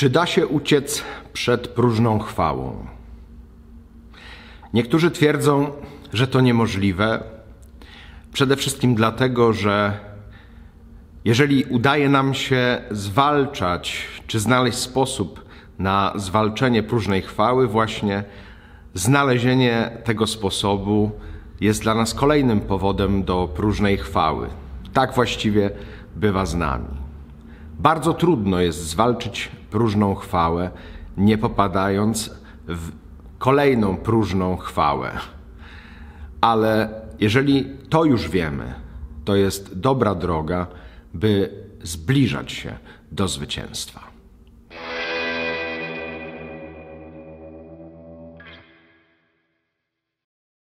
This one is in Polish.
Czy da się uciec przed próżną chwałą? Niektórzy twierdzą, że to niemożliwe. Przede wszystkim dlatego, że jeżeli udaje nam się zwalczać, czy znaleźć sposób na zwalczenie próżnej chwały, właśnie znalezienie tego sposobu jest dla nas kolejnym powodem do próżnej chwały. Tak właściwie bywa z nami. Bardzo trudno jest zwalczyć próżną chwałę, nie popadając w kolejną próżną chwałę. Ale jeżeli to już wiemy, to jest dobra droga, by zbliżać się do zwycięstwa.